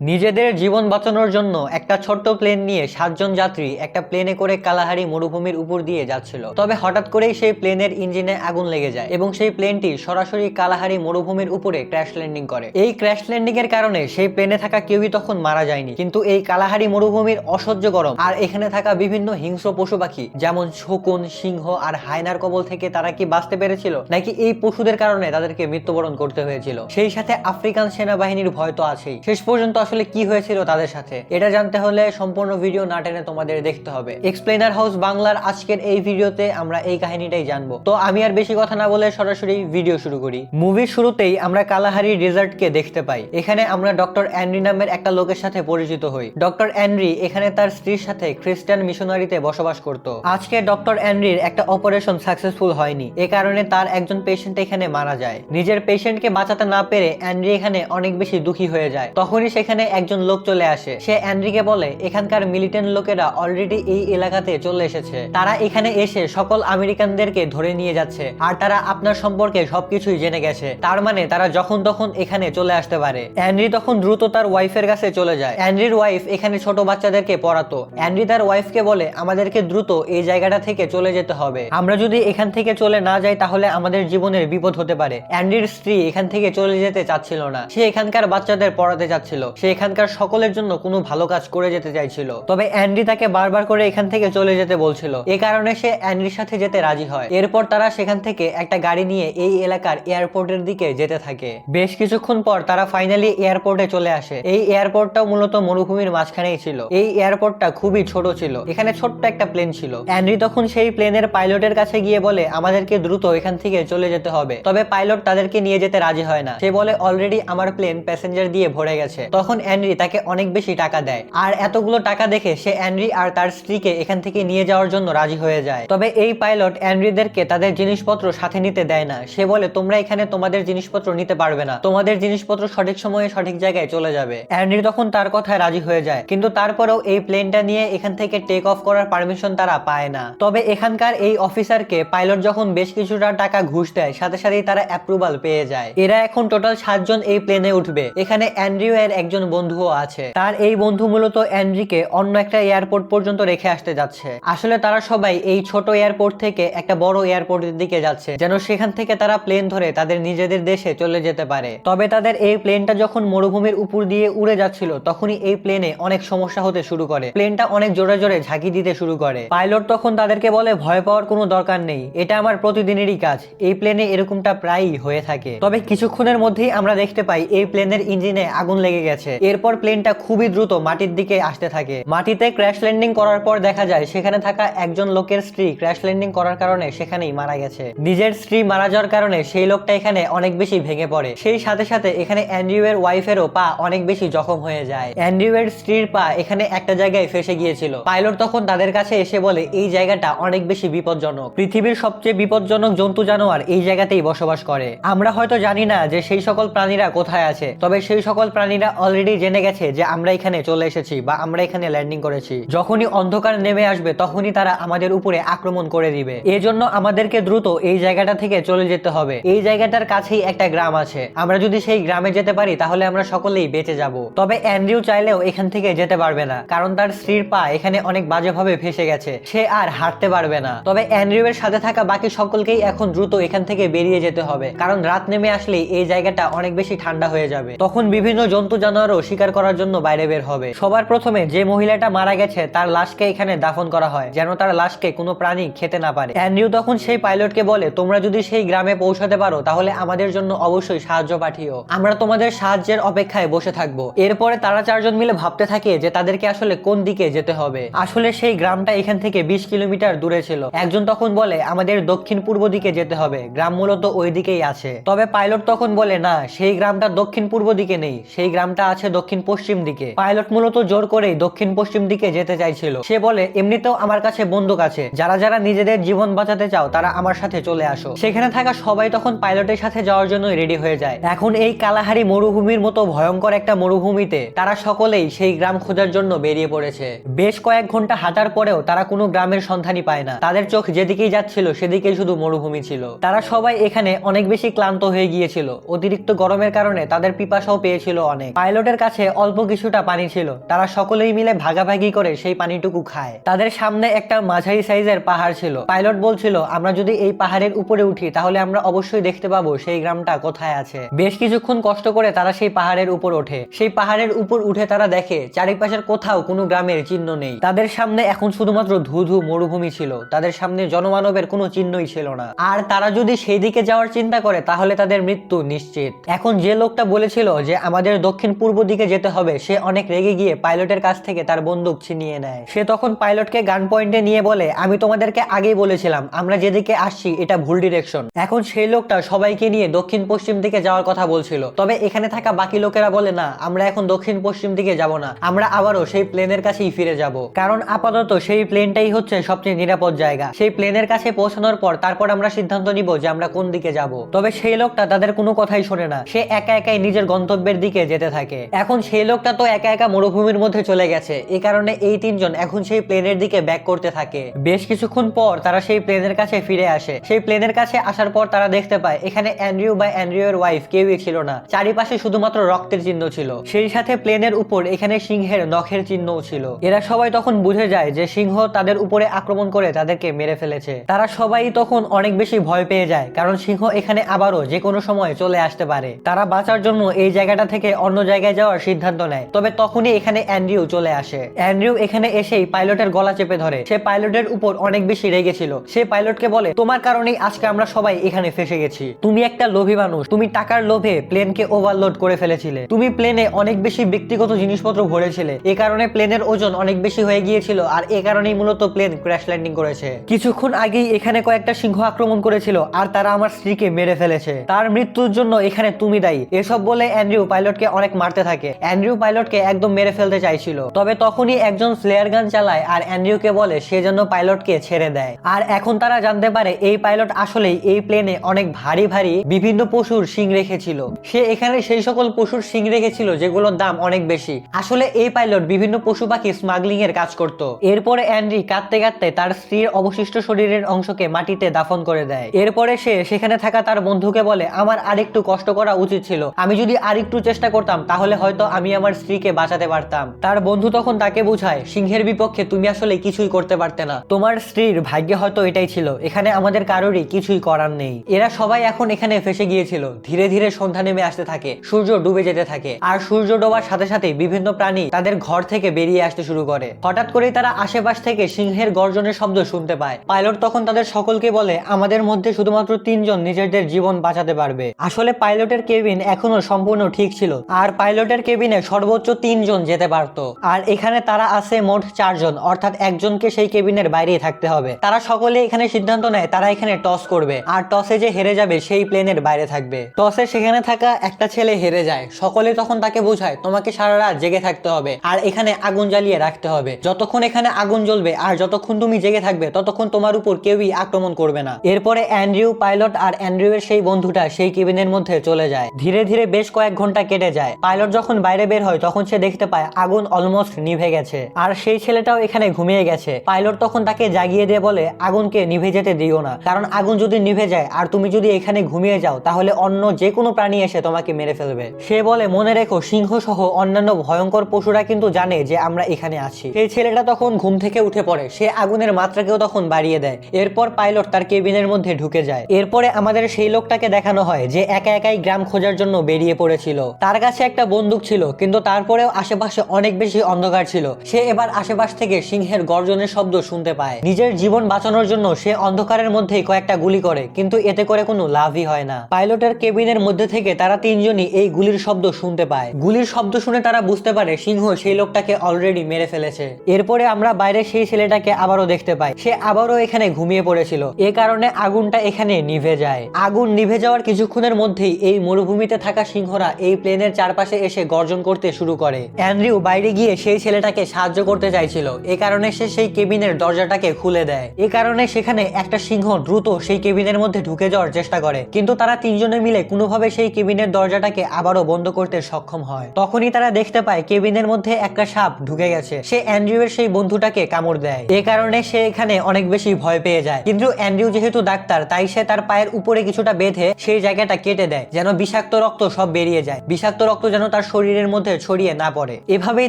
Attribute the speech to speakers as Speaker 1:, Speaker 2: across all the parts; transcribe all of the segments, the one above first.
Speaker 1: নিজেদের জীবন বাঁচানোর জন্য একটা ছোট্ট প্লেন নিয়ে সাতজন যাত্রী একটা প্লেনে করে কালাহারি মরুভূমির উপর দিয়ে যাচ্ছিল। তবে হঠাৎ করেই সেই প্লেনের ইঞ্জিনে আগুন লেগে যায় এবং সেই প্লেনটি সরাসরি কালাহারি মরুভূমির উপরে ক্র্যাশ ল্যান্ডিং করে। এই ক্র্যাশ ল্যান্ডিং এর কারণে সেই প্লেনে থাকা কেউই তখন মারা যায়নি। কিন্তু এই কালাহারি মরুভূমির অসহ্য গরম আর এখানে থাকা বিভিন্ন হিংস্র পশু পাখি যেমন শকুন, সিংহ আর হায়নার কবল থেকে তারা কি বাঁচতে পেরেছিল? নাকি এই পশুদের কারণে তাদেরকে মৃত্যুবরণ করতে হয়েছিল? সেই সাথে আফ্রিকান সেনাবাহিনীর ভয় তো আছেই। শেষ পর্যন্ত আসলে কি হয়েছিল তাদের সাথে, এটা জানতে হলে সম্পূর্ণ ভিডিও না টেনে তোমাদের দেখতে হবে। এক্সপ্লেনার হাউস বাংলার আজকের এই ভিডিওতে আমরা এই কাহিনীটাই জানব। তো আমি আর বেশি কথা না বলে সরাসরি ভিডিও শুরু করি। মুভির শুরুতেই আমরা কালাহারি রিজার্টকে দেখতে পাই। এখানে আমরা ডক্টর অ্যান্ড্রি নামের একটা লোকের সাথে পরিচিত হই। ডক্টর অ্যান্ড্রি এখানে তার স্ত্রীর সাথে খ্রিস্টান মিশনারিতে বসবাস করত। আজকে ডক্টর অ্যান্ড্রির একটা অপারেশন সাকসেসফুল হয়নি। এ কারণে তার একজন পেশেন্ট এখানে মারা যায়। নিজের পেশেন্টকে বাঁচাতে না পেরে অ্যান্ড্রি এখানে অনেক বেশি দুঃখী হয়ে যায়। তখনই সেখানে একজন লোক চলে আসে। সে অ্যান্ড্রিকে বলে, এখানকার মিলিটেন্ট লোকেরা অলরেডি এই এলাকাতে চলে এসেছে। তারা এখানে এসে সকল আমেরিকানদেরকে ধরে নিয়ে যাচ্ছে। আর তারা আপনার সম্পর্কে সবকিছুই জেনে গেছে। তার মানে তারা যখন তখন এখানে চলে আসতে পারে। অ্যান্ড্রি তখন দ্রুত তার ওয়াইফের কাছে চলে যায়। অ্যান্ড্রির ওয়াইফ এখানে ছোট বাচ্চাদেরকে পড়াতো। অ্যান্ড্রি তার ওয়াইফকে বলে, আমাদেরকে দ্রুত এই জায়গাটা থেকে চলে যেতে হবে। আমরা যদি এখান থেকে চলে না যাই, তাহলে আমাদের জীবনের বিপদ হতে পারে। অ্যান্ড্রির স্ত্রী এখান থেকে চলে যেতে চাচ্ছিল না। সে এখানকার বাচ্চাদের পড়াতে চাচ্ছিল। সে এখানকার সকলের জন্য কোনো ভালো কাজ করে যেতে চাইছিল। তবে অ্যান্ড্রি তাকে বারবার করে এখান থেকে চলে যেতে বলছিল। এ কারণে সে অ্যান্ড্রির সাথে যেতে রাজি হয়। এরপর তারা সেখান থেকে একটা গাড়ি নিয়ে এই এলাকার এয়ারপোর্টের দিকে যেতে থাকে। বেশ কিছুক্ষণ পর তারা ফাইনালি এয়ারপোর্টে চলে আসে। এই এয়ারপোর্টটাও মূলত মরুভূমির মাঝখানেই ছিল। এই এয়ারপোর্টটা খুবই ছোট ছিল। এখানে ছোট্ট একটা প্লেন ছিল। অ্যান্ড্রি তখন সেই প্লেনের পাইলটের কাছে গিয়ে বলে, আমাদেরকে দ্রুত এখান থেকে চলে যেতে হবে। তবে পাইলট তাদেরকে নিয়ে যেতে রাজি হয় না। সে বলে, অলরেডি আমার প্লেন প্যাসেঞ্জার দিয়ে ভরে গেছে। তখন অ্যান্ড্রি তাকে অনেক বেশি টাকা দেয়, আর এতগুলো টাকা দেখে সে অ্যান্ড্রি আর তার স্ত্রীকে এখান থেকে নিয়ে যাওয়ার জন্য রাজি হয়ে যায়। তবে এই পাইলট অ্যান্ড্রিদেরকে তাদের জিনিসপত্র সাথে নিতে দেয় না। সে বলে, তোমরা এখানে তোমাদের জিনিসপত্র নিতে পারবে না। তোমাদের জিনিসপত্র সঠিক সময়ে সঠিক জায়গায় চলে যাবে। অ্যান্ড্রি তখন তার কথায় রাজি হয়ে যায়। কিন্তু তারপরেও এই প্লেনটা নিয়ে এখান থেকে টেক অফ করার পারমিশন তারা পায় না। তবে এখানকার এই অফিসারকে পাইলট যখন বেশ কিছুটা টাকা ঘুষ দেয়, সাথে সাথেই তারা অ্যাপ্রুভাল পেয়ে যায়। এরা এখন টোটাল সাতজন এই প্লেনে উঠবে। এখানে অ্যান্ড্রিউ এর একজন বন্ধুও আছে। তার এই বন্ধু মূলত অ্যান্ড্রিকে অন্য একটা এয়ারপোর্ট পর্যন্ত রেখে আসতে যাচ্ছে। আসলে তারা সবাই এই ছোট এয়ারপোর্ট থেকে একটা বড় এয়ারপোর্টের দিকে যাচ্ছে, যেন সেখান থেকে তারা প্লেন ধরে তাদের নিজেদের দেশে চলে যেতে পারে। তবে তাদের এই প্লেনটা যখন মরুভূমির উপর দিয়ে উড়ে যাচ্ছিল, তখনই এই প্লেনে অনেক সমস্যা হতে শুরু করে। প্লেনটা অনেক জোরে জোরে ঝাঁকি দিতে শুরু করে। পাইলট তখন তাদেরকে বলে, ভয় পাওয়ার কোনো দরকার নেই, এটা আমার প্রতিদিনেরই কাজ। এই প্লেনে এরকমটা প্রায়ই হয়ে থাকে। তবে কিছুক্ষণের মধ্যেই আমরা দেখতে পাই, এই প্লেনের ইঞ্জিনে আগুন লেগে গেছে। এরপর প্লেনটা খুবই দ্রুত মাটির দিকে আসতে থাকে। মাটিতে ক্র্যাশ ল্যান্ডিং করার পর দেখা যায়, সেখানে থাকা একজন লোকের স্ত্রী ক্র্যাশ ল্যান্ডিং করার কারণে সেখানেই মারা গেছে। নিজের স্ত্রী মারা যাওয়ার কারণে সেই লোকটা এখানে অনেক বেশি ভেঙে পড়ে। সেই সাথে সাথে এখানে অ্যান্ড্রিউ এর ওয়াইফেরও পা অনেক বেশি জখম হয়ে যায়। অ্যান্ড্রিউ এর স্ত্রীর পা এখানে একটা জায়গায় ফেসে গিয়েছিল। পাইলট তখন তাদের কাছে এসে বলে, এই জায়গাটা অনেক বেশি বিপজ্জনক। পৃথিবীর সবচেয়ে বিপজ্জনক জন্তু জানোয়ার এই জায়গাতেই বসবাস করে। আমরা হয়তো জানি না যে সেই সকল প্রাণীরা কোথায় আছে, তবে সেই সকল প্রাণীরা অলরেডি জেনে গেছে যে আমরা এখানে চলে এসেছি বা আমরা এখানে ল্যান্ডিং করেছি। যখনই অন্ধকার নেমে আসবে, তখনই তারা আমাদের উপরে আক্রমণ করে দিবে। এজন্য আমাদেরকে দ্রুত এই জায়গাটা থেকে চলে যেতে হবে। এই জায়গাটার কাছেই একটা গ্রাম আছে। আমরা যদি সেই গ্রামে যেতে পারি, তাহলে আমরা সকলেই বেঁচে যাব। তবে অ্যান্ড্রিউ চাইলেও এখান থেকে যেতে পারবে না, কারণ তার স্ত্রীর পা এখানে অনেক বাজেভাবে ফেসে গেছে। সে আর হাঁটতে পারবে না। তবে অ্যান্ড্রিউ এর সাথে থাকা বাকি সকলকেই এখন দ্রুত এখান থেকে বেরিয়ে যেতে হবে। কারণ রাত নেমে আসলেই এই জায়গাটা অনেক বেশি ঠান্ডা হয়ে যাবে। তখন বিভিন্ন জন্তু জানোয়ারও শিকার করার জন্য বাইরে বের হবে। সবার প্রথমে যে মহিলাটা মারা গেছে, তার লাশকে এখানে দাফন করা হয়, যেন তার লাশকে কোনো প্রাণী খেতে না পারে। অ্যান্ড্রিউ তখন সেই পাইলটকে বলে, তোমরা যদি সেই গ্রামে পৌঁছাতে পারো, তাহলে আমাদের জন্য অবশ্যই সাহায্য পাঠিও। আমরা তোমাদের সাহায্যের অপেক্ষায় বসে থাকব। এরপরে তারা চারজন মিলে ভাবতে থাকে যে তাদেরকে আসলে কোন দিকে যেতে হবে। আসলে সেই গ্রামটা এখান থেকে বিশ কিলোমিটার দূরে ছিল। একজন তখন বলে, আমাদের দক্ষিণ পূর্ব দিকে যেতে হবে, গ্রাম মূলত ওই দিকেই আছে। তবে পাইলট তখন বলে, না, সেই গ্রামটা দক্ষিণ পূর্ব দিকে নেই। সেই গ্রামটা দক্ষিণ পশ্চিম দিকে। পাইলট মূলত জোর করেই দক্ষিণ পশ্চিম দিকে যেতে চাইছিল। সে বলে, এমনিতেও আমার কাছে বন্দুক আছে। যারা যারা নিজেদের জীবন বাঁচাতে চাও, তারা আমার সাথে চলে আসো। সেখানে থাকা সবাই তখন পাইলটের সাথে যাওয়ার জন্য রেডি হয়ে যায়। এখন এই কালাহারি মরুভূমির মতো ভয়ঙ্কর একটা মরুভূমিতে তারা সকলেই সেই গ্রাম খোঁজার জন্য বেরিয়ে পড়েছে। বেশ কয়েক ঘণ্টা হাঁটার পরেও তারা কোনো গ্রামের সন্ধানই পায় না। তাদের চোখ যেদিকেই যাচ্ছিল, সেদিকেই শুধু মরুভূমি ছিল। তারা সবাই এখানে অনেক বেশি ক্লান্ত হয়ে গিয়েছিল। অতিরিক্ত গরমের কারণে তাদের পিপাসাও পেয়েছিল অনেক। পাইলটের পাইলটের কাছে অল্প কিছুটা পানি ছিল। তারা সকলেই মিলে ভাগাভাগি করে সেই পানিটুকু খায়। তাদের সামনে একটা মাঝারি সাইজের পাহাড় ছিল। পাইলট বলছিল, আমরা যদি এই পাহাড়ের উপরে উঠি, তাহলে আমরা অবশ্যই দেখতে পাবো সেই গ্রামটা কোথায় আছে। বেশ কিছুক্ষণ কষ্ট করে তারা সেই পাহাড়ের উপর ওঠে। সেই পাহাড়ের উপর উঠে তারা দেখে, চারিপাশের কোথাও কোনো গ্রামের চিহ্ন নেই। তাদের সামনে এখন শুধুমাত্র ধুধু মরুভূমি ছিল। তাদের সামনে জনমানবের কোনো চিহ্নই ছিল না। আর তারা যদি সেই দিকে যাওয়ার চিন্তা করে, তাহলে তাদের মৃত্যু নিশ্চিত। এখন যে লোকটা বলেছিল যে, আমাদের দক্ষিণ পূর্ব দিকে যেতে হবে, সে অনেক রেগে গিয়ে পাইলটের কাছ থেকে তার বন্দুক ছিনিয়ে নেয়। সে তখন পাইলটকে গান পয়েন্টে নিয়ে বলে, আমি তোমাদেরকে আগেই বলেছিলাম, আমরা যেদিকে আসছি, এটা ভুল ডিরেকশন এখন সেই লোকটা সবাইকে নিয়ে দক্ষিণ পশ্চিম দিকে যাওয়ার কথা বলছিল। তবে এখানে থাকা বাকি লোকেরা বলে, না, আমরা এখন দক্ষিণ পশ্চিম দিকে যাব না, আমরা আবারও সেই প্লেনের কাছেই ফিরে যাব। কারণ আপাতত সেই প্লেনটাই হচ্ছে সবচেয়ে নিরাপদ জায়গা। সেই প্লেনের কাছে পৌঁছানোর পর তারপর আমরা সিদ্ধান্ত নিব যে আমরা কোন দিকে যাব। তবে সেই লোকটা তাদের কোনো কথাই শোনে না। সে একা একাই নিজের গন্তব্যের দিকে যেতে থাকে। এখন সেই লোকটা তো একা একা মরুভূমির মধ্যে চলে গেছে। এই কারণে এই তিনজন এখন সেই প্লেনের দিকে ব্যাক করতে থাকে। বেশ কিছুক্ষণ পর তারা সেই প্লেনের কাছে ফিরে আসে। সেই প্লেনের কাছে আসার পর তারা দেখতে পায়, এখানে অ্যান্ড্রিউ বা অ্যান্ড্রিউর ওয়াইফ কেউই ছিল না। চারিপাশে শুধুমাত্র রক্তের চিহ্ন ছিল। সেই সাথে প্লেনের উপর এখানে সিংহের নখের চিহ্নও ছিল। এরা সবাই তখন বুঝে যায় যে সিংহ তাদের উপরে আক্রমণ করে তাদেরকে মেরে ফেলেছে। তারা সবাই তখন অনেক বেশি ভয় পেয়ে যায়, কারণ সিংহ এখানে আবারও যে কোনো সময় চলে আসতে পারে। তারা বাঁচার জন্য এই জায়গাটা থেকে অন্য জায়গায় যাওয়ার সিদ্ধান্ত নেয়। তবে তখনই এখানে অ্যান্ড্রিউ চলে আসে। অ্যান্ড্রিউ এখানে এসেই পাইলটের গলা চেপে ধরে। সে পাইলটের উপর অনেক বেশি রেগেছিল সে পাইলটকে বলে, তোমার কারণেই আজকে আমরা সবাই এখানে ফেসে গেছি। তুমি একটা লোভী মানুষ। তুমি টাকার লোভে প্লেনকে ওভারলোড করে ফেলেছিলে। তুমি প্লেনে অনেক বেশি ব্যক্তিগত জিনিসপত্র ভরেছিলে। এ কারণে প্লেনের ওজন অনেক বেশি হয়ে গিয়েছিল আর এ কারণেই মূলত প্লেন ক্র্যাশ ল্যান্ডিং করেছে। কিছুক্ষণ আগেই এখানে কয়েকটা সিংহ আক্রমণ করেছিল আর তারা আমার স্ত্রীকে মেরে ফেলেছে। তার মৃত্যুর জন্য এখানে তুমি দায়ী। এসব বলে অ্যান্ড্রিউ পাইলটকে অনেক মারতে থাকে। অ্যান্ড্রিউ পাইলটকে একদম মেরে ফেলতে চাইছিল। তবে তখনই একজন স্লেয়ার গান চালায় আর অ্যান্ড্রিউকে বলে সে যেন পাইলটকে ছেড়ে দেয়। আর এখন তারা জানতে পারে এই পাইলট আসলেই এই প্লেনে অনেক ভারী ভারী বিভিন্ন পশুর শিং রেখেছিল। সে এখানে সেই সকল পশুর শিং রেখেছিল যেগুলোর দাম অনেক বেশি। আসলে এই পাইলট বিভিন্ন পশু পাখি স্মাগলিং এর কাজ করত। এরপরে অ্যান্ড্রি কাঁদতে কাঁদতে তার স্ত্রীর অবশিষ্ট শরীরের অংশকে মাটিতে দাফন করে দেয়। এরপরে সে সেখানে থাকা তার বন্ধুকে বলে, আমার আরেকটু কষ্ট করা উচিত ছিল। আমি যদি আরেকটু চেষ্টা করতাম, তাহলে হয়তো আমি আমার স্ত্রীকে বাঁচাতে পারতাম। তার বন্ধু তখন তাকে বোঝায়, সিংহের বিপক্ষে তুমি আসলে কিছুই করতে পারতে না। তোমার স্ত্রীর ভাগ্যে হয়তো এটাই ছিল। এখানে আমাদের কারোরই কিছুই করার নেই। এরা সবাই এখন এখানে ফেসে গিয়েছিল। ধীরে ধীরে সন্ধ্যা নেমে আসতে থাকে, সূর্য ডুবে যেতে থাকে। আর সূর্য ডোবার সাথে সাথে বিভিন্ন প্রাণী তাদের ঘর থেকে বেরিয়ে আসতে শুরু করে। হঠাৎ করেই তারা আশেপাশ থেকে সিংহের গর্জনের শব্দ শুনতে পায়। পাইলট তখন তাদের সকলকে বলে, আমাদের মধ্যে শুধুমাত্র তিনজন নিজেদের জীবন বাঁচাতে পারবে। আসলে পাইলটের কেবিন এখনও সম্পূর্ণ ঠিক ছিল। আর পাইলটের কেবিনে সর্বোচ্চ তিনজন যেতে পারতো। আর এখানে তারা আছে মোট চারজন, অর্থাৎ একজনকে সেই কেবিনের বাইরেই থাকতে হবে। তারা সকলে এখানে সিদ্ধান্ত নেয়, তারা এখানে টস করবে। আর টসে যে হেরে যাবে, সেই প্লেনের বাইরে থাকবে। টসে সেখানে থাকা একটা ছেলে হেরে যায়। সকলে তখন তাকে বোঝায়, তোমাকে সারা রাত জেগে থাকতে হবে। আর এখানে আগুন জ্বালিয়ে রাখতে হবে। যতক্ষণ এখানে আগুন জ্বলবে, আর যতক্ষণ তুমি জেগে থাকবে, ততক্ষণ তোমার উপর কেউই আক্রমণ করবে না। এরপরে অ্যান্ড্রিউ পাইলট আর অ্যান্ড্রিউ এর সেই বন্ধুটা, সেই কেবিনের মধ্যে চলে যায়। ধীরে ধীরে বেশ কয়েক ঘণ্টা কেটে যায়। পাইলট যখন বাইরে বের হয়, তখন সে দেখতে পায় আগুন অলমোস্ট নিভে গেছে। আর সেই ছেলেটাও এখানে ঘুমিয়ে গেছে। পাইলট তখন তাকে জাগিয়ে দিয়ে বলে, আগুনকে নিভে যেতে দিও না। কারণ আগুন যদি নিভে যায়, আর তুমি যদি এখানে ঘুমিয়ে যাও, তাহলে অন্য যে কোনো প্রাণী এসে তোমাকে মেরে ফেলবে। সে বলে, মনে রেখো সিংহ সহ অন্যান্য ভয়ঙ্কর পশুরা কিন্তু জানে যে আমরা এখানে আছি। সেই ছেলেটা তখন ঘুম থেকে উঠে পড়ে। সে আগুনের মাত্রাকেও তখন বাড়িয়ে দেয়। এরপর পাইলট তার কেবিনের মধ্যে ঢুকে যায়। এরপরে আমাদের সেই লোকটাকে দেখানো হয়, যে একা একাই গ্রাম খোঁজার জন্য বেরিয়ে পড়েছিল। তার কাছে একটা বন্দুক ছিল, কিন্তু তারপরেও আশেপাশে অনেক বেশি অন্ধকার ছিল। সে এবার আশেপাশ থেকে সিংহের গর্জনের শব্দ শুনতে পায়। নিজের জীবন বাঁচানোর জন্য সে অন্ধকারের মধ্যেই কয়েকটা গুলি করে, কিন্তু এতে করে কোনো লাভই হয় না। পাইলটের কেবিনের মধ্যে থেকে তারা তিনজনই এই গুলির শব্দ শুনতে পায়। গুলির শব্দ শুনে তারা বুঝতে পারে সিংহ সেই লোকটাকে অলরেডি মেরে ফেলেছে। এরপরে আমরা বাইরে সেই ছেলেটাকে আবারও দেখতে পাই। সে আবারও এখানে ঘুমিয়ে পড়েছিল। এ কারণে আগুনটা এখানে নিভে যায়। আগুন নিভে যাওয়ার কিছুক্ষণের মধ্যেই এই মরুভূমিতে থাকা সিংহরা এই প্লেনের চারপাশে এসে গর্জন করতে শুরু করে। অ্যান্ড্রিউ বাইরে গিয়ে সেই ছেলেটাকে সাহায্য করতে চাইছিল। এ কারণে সে সেই কেবিনের দরজাটাকে খুলে দেয়। এ কারণে সেখানে একটা সিংহ দ্রুত সেই কেবিনের মধ্যে ঢুকে যাওয়ার চেষ্টা করে। কিন্তু তারা তিনজনে মিলে কোনোভাবে সেই কেবিনের দরজাটাকে আবারও বন্ধ করতে সক্ষম হয়। তখনই তারা দেখতে পায় কেবিনের মধ্যে একটা সাপ ঢুকে গেছে। সে অ্যান্ড্রিউয়ের সেই বন্ধুটাকে কামড় দেয়। এ কারণে সে এখানে অনেক বেশি ভয় পেয়ে যায়। কিন্তু অ্যান্ড্রিউ যেহেতু ডাক্তার, তাই সে তার পায়ের উপরে কিছুটা বেঁধে সেই জায়গাটা কেটে দেয়, যেন বিষাক্ত রক্ত সব বেরিয়ে যায়। বিষাক্ত রক্ত যেন তার তার শরীরের মধ্যে ছড়িয়ে না পড়ে। এভাবেই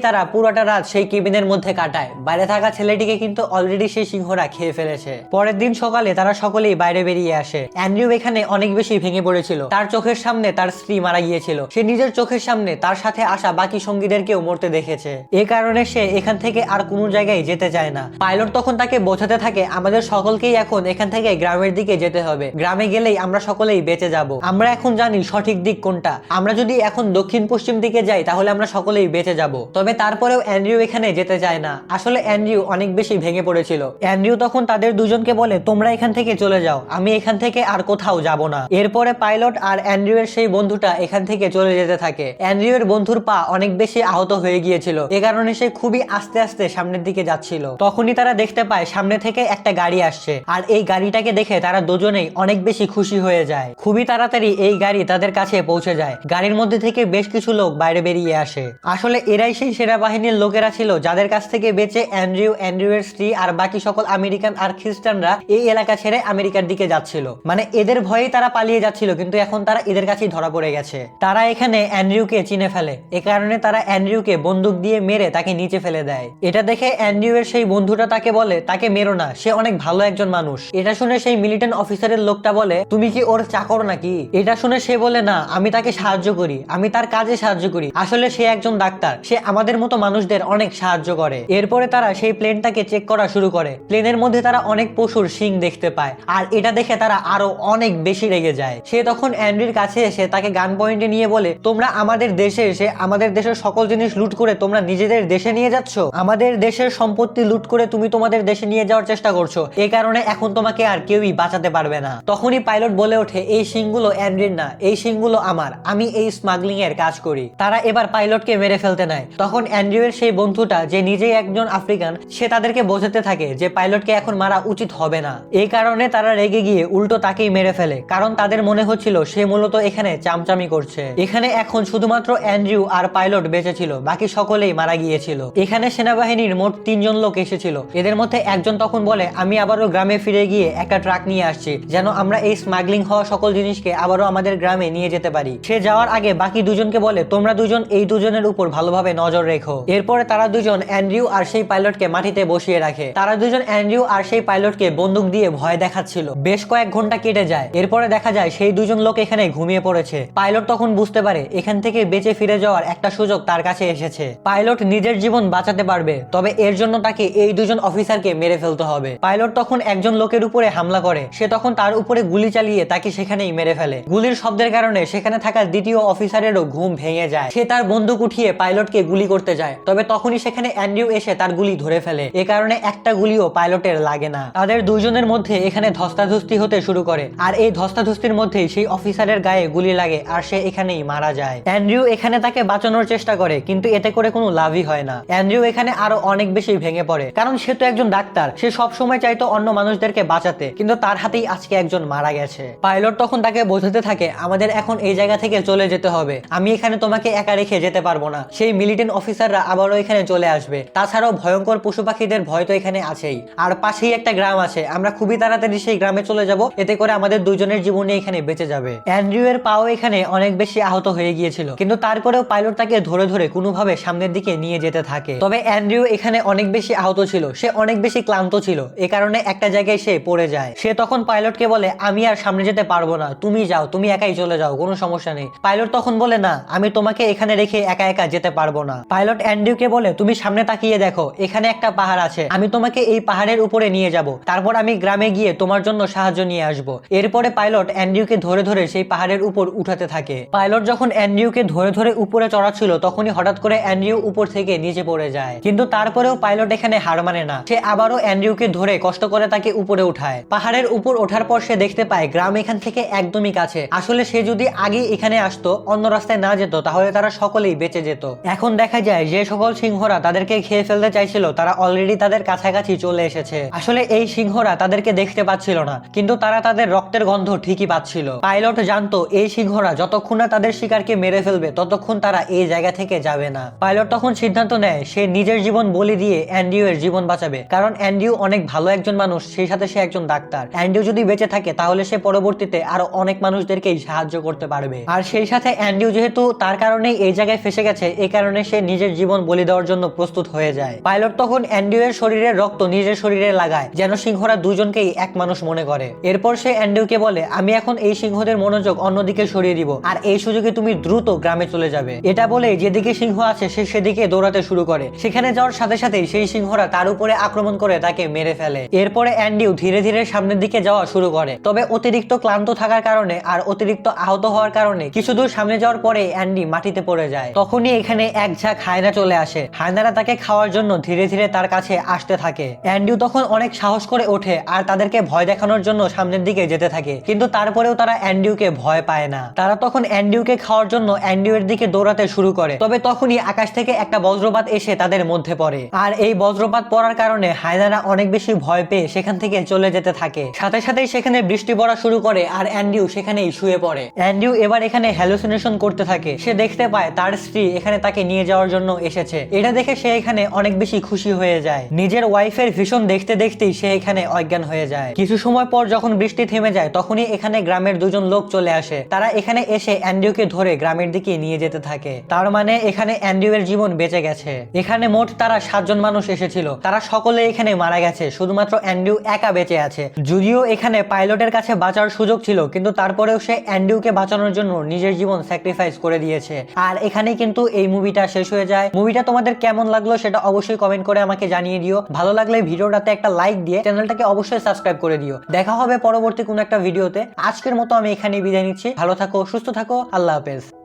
Speaker 1: তারা পুরোটা রাত সেই কেবিনের মধ্যে কাটায়। বাইরে থাকা ছেলেটিকে কিন্তু অলরেডি সেই সিংহরা খেয়ে ফেলেছে। পরের দিন সকালে তারা সকলেই বাইরে বেরিয়ে আসে। অ্যান্ড্রিউ এখানে অনেক বেশি ভেঙে পড়েছিল। তার চোখের সামনে তার স্ত্রী মারা গিয়েছিল। সে নিজের চোখের সামনে তার সাথে আসা বাকি সঙ্গীদেরকেও মরতে দেখেছে। এ কারণে সে এখান থেকে আর কোনো জায়গায় যেতে চায় না। পাইলট তখন তাকে বোঝাতে থাকে, আমাদের সকলকেই এখন এখান থেকে গ্রামের দিকে যেতে হবে। গ্রামে গেলেই আমরা সকলেই বেঁচে যাব। আমরা এখন জানি সঠিক দিক কোনটা। আমরা যদি এখন দক্ষিণ পশ্চিম দিকে যাই, তাহলে আমরা সকলেই বেঁচে যাব। তবে তারপরেও অ্যান্ড্রিউ এখানে যেতে চায় না। আসলে অ্যান্ড্রিউ অনেক বেশি ভেঙে পড়েছিল। অ্যান্ড্রিউ তখন তাদের দুজনকে বলে, তোমরা এখান থেকে চলে যাও, আমি এখান থেকে আর কোথাও যাব না। এরপরে পাইলট আর অ্যান্ড্রিউ এর সেই বন্ধুটা এখান থেকে চলে যেতে থাকে। অ্যান্ড্রিউ এর বন্ধুর পা অনেক বেশি আহত হয়ে গিয়েছিল। এ কারণে সে খুবই আস্তে আস্তে সামনের দিকে যাচ্ছিল। তখনই তারা দেখতে পায়, সামনে থেকে একটা গাড়ি আসছে। আর এই গাড়িটাকে দেখে তারা দুজনেই অনেক বেশি খুশি হয়ে যায়। খুবই তাড়াতাড়ি এই গাড়ি তাদের কাছে পৌঁছে যায়। গাড়ির মধ্যে থেকে বেশ কিছু লোক বাইরে বেরিয়ে আসে। আসলে এরাই সেই সেনাবাহিনীর লোকেরা ছিল, যাদের কাছ থেকে বেঁচে অ্যান্ড্রিউ অ্যান্ড্রিউ এর স্ত্রী আর বাকি সকল আমেরিকান আর খ্রিস্টানরা এই এলাকা ছেড়ে আমেরিকার দিকে যাচ্ছিল। মানে এদের ভয়েই তারা পালিয়ে যাচ্ছিল, কিন্তু এখন তারা এদের কাছেই ধরা পড়ে গেছে। তারা এখানে অ্যান্ড্রিউকে চিনে ফেলে। এ কারণে তারা অ্যান্ড্রিউকে বন্দুক দিয়ে মেরে তাকে নিচে ফেলে দেয়। এটা দেখে অ্যান্ড্রিউ এর সেই বন্ধুটা তাকে বলে, তাকে মেরো না, সে অনেক ভালো একজন মানুষ। এটা শুনে সেই মিলিটেন্ট অফিসারের লোকটা বলে, তুমি কি ওর চাকর নাকি? এটা শুনে সে বলে, না, আমি তাকে সাহায্য করি, আমি তার কাজে সাহায্য করি আসলে সে একজন ডাক্তার। সে আমাদের মতো মানুষদের অনেক সাহায্য করে। এরপরে তারা সেই প্লেনটাকে চেক করা শুরু করে। প্লেনের মধ্যে তারা অনেক পশুর শিং দেখতে পায়। আর এটা দেখে তারা আরও অনেক বেশি রেগে যায়। সে তখন অ্যান্ড্রির কাছে এসে তাকে গান পয়েন্টে নিয়ে বলে, তোমরা আমাদের দেশে এসে আমাদের দেশের সকল জিনিস লুট করে তোমরা নিজেদের দেশে নিয়ে যাচ্ছ? আমাদের দেশের সম্পত্তি লুট করে তুমি তোমাদের দেশে নিয়ে যাওয়ার চেষ্টা করছ। এই কারণে এখন তোমাকে আর কেউই বাঁচাতে পারবে না। তখনই পাইলট বলে ওঠে, এই শিংগুলো অ্যান্ড্রির না। এই শিংগুলো আমার। আমি এই স্মাগলিং এর কাজ করি। তারা এবার পাইলটকে মেরে ফেলতে নেয়। তখন অ্যান্ড্রিউয়ের সেই বন্ধুটা, যে নিজেই একজন আফ্রিকান, সে তাদেরকে বোঝাতে থাকে যে পাইলটকে এখন মারা উচিত হবে না। এই কারণে তারা রেগে গিয়ে উল্টো তাকেই মেরে ফেলে, কারণ তাদের মনে হচ্ছিল সে মূলত এখানে চামচামি করছে। এখানে এখন শুধুমাত্র অ্যান্ড্রিউ আর পাইলট বেঁচে ছিল, বাকি সকলেই মারা গিয়েছিল। এখানে সেনাবাহিনীর মোট তিনজন লোক এসেছিল। এদের মধ্যে একজন তখন বলে, আমি আবারও গ্রামে ফিরে গিয়ে একটা ট্রাক নিয়ে আসছি, যেন আমরা এই স্মাগলিং হওয়া সকল জিনিসকে আবারও আমাদের গ্রামে নিয়ে যেতে পারি। সে যাওয়ার আগে বাকি দুজনকে বলে তোমরা দুজন এই দুজনের উপর ভালোভাবে নজর রেখো। এরপরে তারা দুজন অ্যান্ড্রিউ আর সেই পাইলটকে মাটিতে বসিয়ে রাখে। তারা দুজন অ্যান্ড্রিউ আর সেই পাইলটকে বন্দুক দিয়ে ভয় দেখাচ্ছিল। বেশ কয়েক ঘণ্টা কেটে যায়। এরপরে দেখা যায় সেই দুজন লোক এখানে ঘুমিয়ে পড়েছে। পাইলট তখন বুঝতে পারে, এখান থেকে বেঁচে ফিরে যাওয়ার একটা সুযোগ তার কাছে এসেছে। পাইলট নিজের জীবন বাঁচাতে পারবে, তবে এর জন্য তাকে এই দুজন অফিসারকে মেরে ফেলতে হবে। পাইলট তখন একজন লোকের উপরে হামলা করে। সে তখন তার উপরে গুলি চালিয়ে তাকে সেখানেই মেরে ফেলে। গুলির শব্দের কারণে সেখানে থাকা দ্বিতীয় অফিসারেরও ঘুম ভেঙে যায়। সে তার বন্দুক উঠিয়ে পাইলটকে গুলি করতে যায়। তবে তখনই সেখানে অ্যান্ড্রিউ এসে তার গুলি ধরে ফেলে। এ কারণে একটা গুলিও পাইলটের লাগে না। তাদের দুইজনের মধ্যে এখানে ধস্তাধস্তি হতে শুরু করে। আর এই ধস্তাধস্তির মধ্যেই সেই অফিসারের গায়ে গুলি লাগে আর সে এখানেই মারা যায়। অ্যান্ড্রিউ এখানে তাকে বাঁচানোর চেষ্টা করে, কিন্তু এতে করে কোনো লাভই হয় না। অ্যান্ড্রিউ এখানে আরও অনেক বেশি ভেঙে পড়ে। কারণ সে তো একজন ডাক্তার। সে সব সময় চাইতো অন্য মানুষদেরকে বাঁচাতে। কিন্তু তার হাতেই আজকে একজন মারা গেছে। পাইলট তখন তাকে বোঝাতে থাকে, আমাদের এখন এই জায়গা থেকে চলে যেতে হবে। আমি এখানে তোমাকে একা রেখে যেতে পারব না। সেই মিলিটেন্ট অফিসাররা আবারও এখানে চলে আসবে। তাছাড়াও ভয়ঙ্কর পশু পাখিদের ভয় তো এখানে আছেই। আর পাশেই একটা গ্রাম আছে। আমরা খুবই তাড়াতাড়ি সেই গ্রামে চলে যাব। এতে করে আমাদের দুজনের জীবনে এখানে বেঁচে যাবে। অ্যান্ড্রিউ এর পাও এখানে অনেক বেশি আহত হয়ে গিয়েছিল। কিন্তু তারপরেও পাইলট তাকে ধরে ধরে কোনোভাবে সামনের দিকে নিয়ে যেতে থাকে। তবে অ্যান্ড্রিউ এখানে অনেক বেশি আহত ছিল। সে অনেক বেশি ক্লান্ত ছিল। এ কারণে একটা জায়গায় সে পড়ে যায়। সে তখন পাইলটকে বলে, আমি আর সামনে যেতে পারব না। তুমি যাও। তুমি একাই চলে যাও। কোনো সমস্যা নেই। পাইলট তখন বলে, না, আমি তোমাকে এখানে রেখে একা একা যেতে পারব না। পাইলট অ্যান্ড্রিউকে বলে, তুমি সামনে তাকিয়ে দেখো, এখানে একটা পাহাড় আছে। আমি তোমাকে এই পাহাড়ের উপরে নিয়ে যাব। তারপর আমি গ্রামে গিয়ে তোমার জন্য সাহায্য নিয়ে আসব। এরপরে পাইলট অ্যান্ড্রিউকে ধরে ধরে সেই পাহাড়ের উপর উঠাতে থাকে। পাইলট যখন অ্যান্ড্রিউকে ধরে ধরে উপরে চড়াচ্ছিল, তখনই হঠাৎ করে অ্যান্ড্রিউ উপর থেকে নিচে পড়ে যায়। কিন্তু তারপরেও পাইলট এখানে হার মানে না। সে আবারও অ্যান্ড্রিউকে ধরে কষ্ট করে তাকে উপরে উঠায়। পাহাড়ের উপর ওঠার পর সে দেখতে পায়, গ্রাম এখান থেকে একদমই কাছে। আসলে সে যদি আগে এখানে আসতো, অন্য রাস্তায় না যেত তাহলে তারা সকলেই বেঁচে যেত। এখন দেখা যায় যে সকল সিংহরা তাদেরকে খেয়ে ফেলতে চাইছিল, তারা অলরেডি তাদের কাছাকাছি চলে এসেছে। আসলে এই সিংহরা তাদেরকে দেখতে পাচ্ছিল না, কিন্তু তারা তাদের রক্তের গন্ধ ঠিকই পাচ্ছিল। পাইলট জানতো, এই সিংহরা যতক্ষণ না তাদের শিকারকে মেরে ফেলবে, ততক্ষণ তারা এই জায়গা থেকে যাবে না। পাইলট তখন সিদ্ধান্ত নেয়, সে নিজের জীবন বলি দিয়ে অ্যান্ডিউ এর জীবন বাঁচাবে, কারণ অ্যান্ডিউ অনেক ভালো একজন মানুষ, সেই সাথে সে একজন ডাক্তার। অ্যান্ডিউ যদি বেঁচে থাকে, তাহলে সে পরবর্তীতে আরও অনেক মানুষদেরকেই সাহায্য করতে পারবে। আর সেই সাথে অ্যান্ডিউ যেহেতু তার কারণে এই জায়গায় ফেসে গেছে এই কারণে সে নিজের জীবন বলি দেওয়ার জন্য প্রস্তুত হয়ে যায়। পাইলট তখন অ্যান্ডিউ এর শরীরের রক্ত নিজের শরীরে লাগায়, যেন সিংহরা দুজনকেই এক মানুষ মনে করে। এরপর সে অ্যান্ডিউকে বলে, আমি এখন এই সিংহদের মনোযোগ অন্যদিকে সরিয়ে দিব, আর এই সুযোগে তুমি দ্রুত গ্রামে চলে যাবে। এটা বলে যেদিকে সিংহ আছে, সে সেদিকে দৌড়াতে শুরু করে। সেখানে যাওয়ার সাথে সাথেই সেই সিংহরা তার উপরে আক্রমণ করে তাকে মেরে ফেলে। এরপরে অ্যান্ডিউ ধীরে ধীরে সামনের দিকে যাওয়া শুরু করে। তবে অতিরিক্ত ক্লান্ত থাকার কারণে আর অতিরিক্ত আহত হওয়ার কারণে কিছু দূর সামনে যাওয়ার পরে অ্যান্ডি মাটিতে পড়ে যায়। তখনই এখানে এক ঝাঁক হায়না চলে আসে। হায়নারা তাকে খাওয়ার জন্য ধীরে ধীরে তার কাছে আসতে থাকে। অ্যান্ডিউ তখন অনেক সাহস করে ওঠে আর তাদেরকে ভয় দেখানোর জন্য সামনের দিকে যেতে থাকে। কিন্তু তারপরেও তারা অ্যান্ডিউকে ভয় পায় না। তারা তখন অ্যান্ডিউকে খাওয়ার জন্য অ্যান্ডিউয়ের দিকে দৌড়াতে শুরু করে। তবে তখনই আকাশ থেকে একটা বজ্রপাত এসে তাদের মধ্যে পড়ে। আর এই বজ্রপাত পড়ার কারণে হায়নারা অনেক বেশি ভয় পেয়ে সেখান থেকে চলে যেতে থাকে। সাথে সাথেই সেখানে বৃষ্টি পড়া শুরু করে আর অ্যান্ডিউ সেখানেই শুয়ে পড়ে। অ্যান্ডিউ এবার এখানে হ্যালুসিনেশন করতে থাকে। সে দেখতে পায় তার স্ত্রী এখানে তাকে নিয়ে যাওয়ার জন্য এসেছে। এটা দেখে সে এখানে অনেক বেশি খুশি হয়ে যায়। নিজের ওয়াইফের ভীষণ দেখতে দেখতেই সে এখানে অজ্ঞান হয়ে যায়। কিছু সময় পর যখন বৃষ্টি থেমে যায়, তখনই এখানে গ্রামের দুজন লোক চলে আসে। তারা এখানে এসে অ্যান্ডিউকে ধরে গ্রামের দিকে নিয়ে যেতে থাকে। তার মানে এখানে অ্যান্ডিউয়ের জীবন বেঁচে গেছে। এখানে মোট তারা সাতজন মানুষ এসেছিল। তারা সকলে এখানে মারা গেছে। শুধুমাত্র অ্যান্ডিউ একা বেঁচে আছে। যদিও এখানে পাইলটের কাছে বাঁচার সুযোগ ছিল, কিন্তু তারপরেও সে অ্যান্ডিউকে বাঁচানোর জন্য নিজের জীবন স্যাক্রিফাইস করে দিয়েছে। আর এখানেই কিন্তু এই মুভিটা শেষ হয়ে যায়। মুভিটা তোমাদের কেমন লাগল সেটা অবশ্যই কমেন্ট করে আমাকে জানিয়ে দিও। ভালো লাগলে ভিডিওটাতে একটা লাইক দিয়ে চ্যানেলটাকে অবশ্যই সাবস্ক্রাইব করে দিও। দেখা হবে পরবর্তী কোনো একটা ভিডিওতে আজকের মতো আমি এখানেই বিদায় নিচ্ছি। ভালো থাকো, সুস্থ থাকো। আল্লাহ হাফেজ।